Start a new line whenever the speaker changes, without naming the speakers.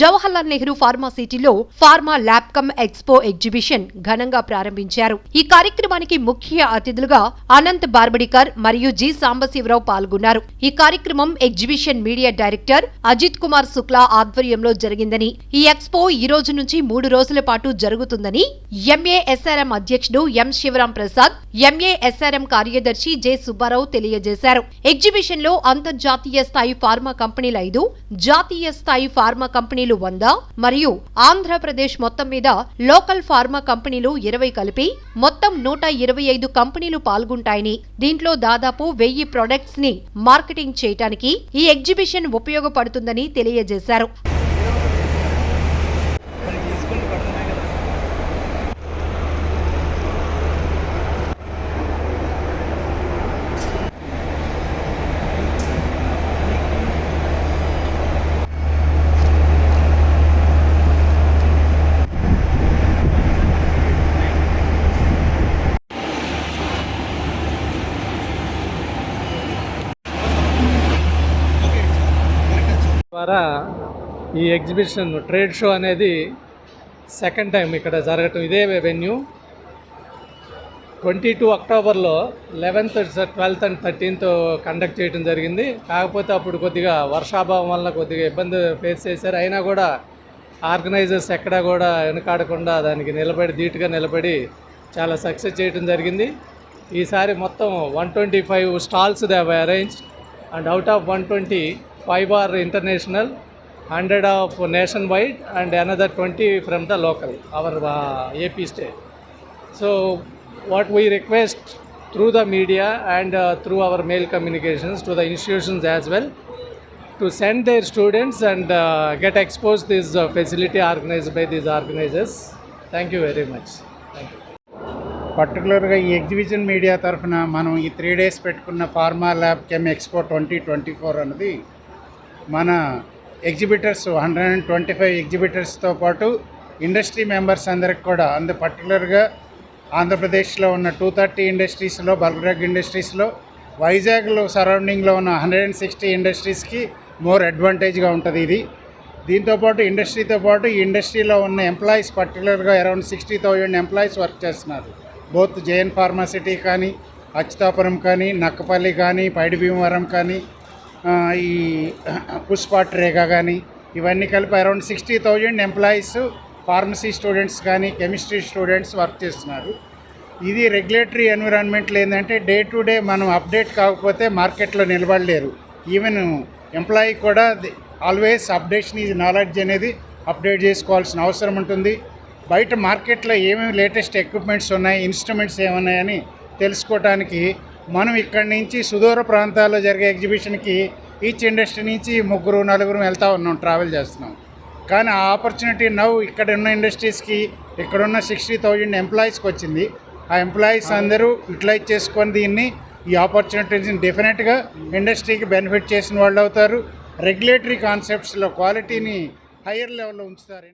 Jawaharlal Nehru pharma సిటీలో pharma lab cum expo exhibition ఘనంగా ప్రారంభించారు. ఈ కార్యక్రమానికి ముఖ్య అతిథులుగా అనంత్ బార్బడికర్ మరియు జి సాంబశివరావు పాల్గొన్నారు. ఈ కార్యక్రమం exhibition media director Ajit Kumar Shukla ఆధ్వర్యంలో జరిగిందని ఈ ఎక్స్పో ఈ రోజు నుంచి మూడు రోజుల పాటు జరుగుతుందని ఎంఏఎస్ఆర్ఎం అధ్యక్షుడు ఎం శివరాం ప్రసాద్ ఎంఏఎస్ఆర్ఎం కార్యదర్శి జె సుబ్బారావు తెలియజేశారు. ఎగ్జిబిషన్లో అంతర్జాతీయ స్థాయి ఫార్మా కంపెనీలు ఐదు జాతీయ స్థాయి ఫార్మా కంపెనీలు వంద మరియు ఆంధ్రప్రదేశ్ మొత్తం మీద లోకల్ ఫార్మా కంపెనీలు ఇరవై కలిపి మొత్తం నూట ఇరవై ఐదు కంపెనీలు పాల్గొంటాయని. దీంట్లో దాదాపు వెయ్యి ప్రొడక్ట్స్ని మార్కెటింగ్ చేయడానికి ఈ ఎగ్జిబిషన్ ఉపయోగపడుతుందని తెలియజేశారు.
ద్వారా ఈ ఎగ్జిబిషన్ ట్రేడ్ షో అనేది సెకండ్ టైం ఇక్కడ జరగటం. ఇదే వెన్యూ. ట్వంటీ టూ అక్టోబర్లో eleventh twelfth and thirteenth conduct చేయడం జరిగింది. కాకపోతే అప్పుడు కొద్దిగా వర్షాభావం వల్ల కొద్దిగా ఇబ్బంది ఫేస్ చేశారు. అయినా కూడా ఆర్గనైజర్స్ ఎక్కడా కూడా వెనకాడకుండా దానికి నిలబడి ధీటుగా నిలబడి చాలా సక్సెస్ చేయడం జరిగింది. ఈసారి మొత్తం one twenty five stalls they arrange and out of one twenty five or international hundred of nation wide and another twenty from the local our AP state. So what we request through the media and through our mail communications to the institutions as well to send their students and get expose this facility organise by this organisers. Thank you very much.
పర్టికులర్గా ఈ exhibition media తరఫున మనం ఈ three days పెట్టుకున్న pharma lab chem expo twenty twenty four అన్నది మన exhibitors hundred and twenty five ఎగ్జిబిటర్స్తో పాటు industry members అందరికి కూడా అందు పర్టికులర్గా ఆంధ్రప్రదేశ్లో ఉన్న టూ థర్టీ ఇండస్ట్రీస్లో బల్క్ ఇండస్ట్రీస్లో వైజాగ్లో సరౌండింగ్లో ఉన్న హండ్రెడ్ అండ్ సిక్స్టీ ఇండస్ట్రీస్కి మోర్ అడ్వాంటేజ్గా ఉంటుంది ఇది. దీంతోపాటు ఇండస్ట్రీతో పాటు ఈ ఇండస్ట్రీలో ఉన్న ఎంప్లాయీస్ పర్టికులర్గా around sixty thousand employees work చేస్తున్నారు. బోత్ జేఎన్ ఫార్మాసిటీ కానీ అచ్యుతాపురం కానీ నక్కపల్లి కానీ పైడి భీమవరం కానీ ఈ పుష్ప ట్రేగా కానీ ఇవన్నీ కలిపి around sixty thousand employees pharmacy students కానీ కెమిస్ట్రీ స్టూడెంట్స్ వర్క్ చేస్తున్నారు. ఇది రెగ్యులేటరీ ఎన్విరాన్మెంట్లో ఏంటంటే డే టు డే మనం అప్డేట్ కాకపోతే మార్కెట్లో నిలబడలేరు. ఈవెన్ ఎంప్లాయీ కూడా ఆల్వేస్ అప్డేషన్ ఈజ్ నాలెడ్జ్ అనేది అప్డేట్ చేసుకోవాల్సిన అవసరం ఉంటుంది. బయట మార్కెట్లో ఏమేమి లేటెస్ట్ ఎక్విప్మెంట్స్ ఉన్నాయి ఇన్స్ట్రుమెంట్స్ ఏమున్నాయని తెలుసుకోవటానికి మనం ఇక్కడి నుంచి సుదూర ప్రాంతాల్లో జరిగే ఎగ్జిబిషన్కి ఈచ్ ఇండస్ట్రీ నుంచి ముగ్గురు నలుగురు వెళ్తూ ఉన్నాం ట్రావెల్ చేస్తున్నాం. కానీ ఆ ఆపర్చునిటీ నవ్వు ఇక్కడ ఉన్న ఇండస్ట్రీస్కి ఇక్కడ ఉన్న సిక్స్టీ థౌజండ్ ఎంప్లాయీస్కి వచ్చింది. ఆ ఎంప్లాయీస్ అందరూ యూటిలైజ్ చేసుకొని దీన్ని ఈ ఆపర్చునిటీస్ని డెఫినెట్గా ఇండస్ట్రీకి బెనిఫిట్ చేసిన వాళ్ళు అవుతారు. రెగ్యులేటరీ కాన్సెప్ట్స్లో క్వాలిటీని హయ్యర్ లెవెల్లో ఉంచుతారు.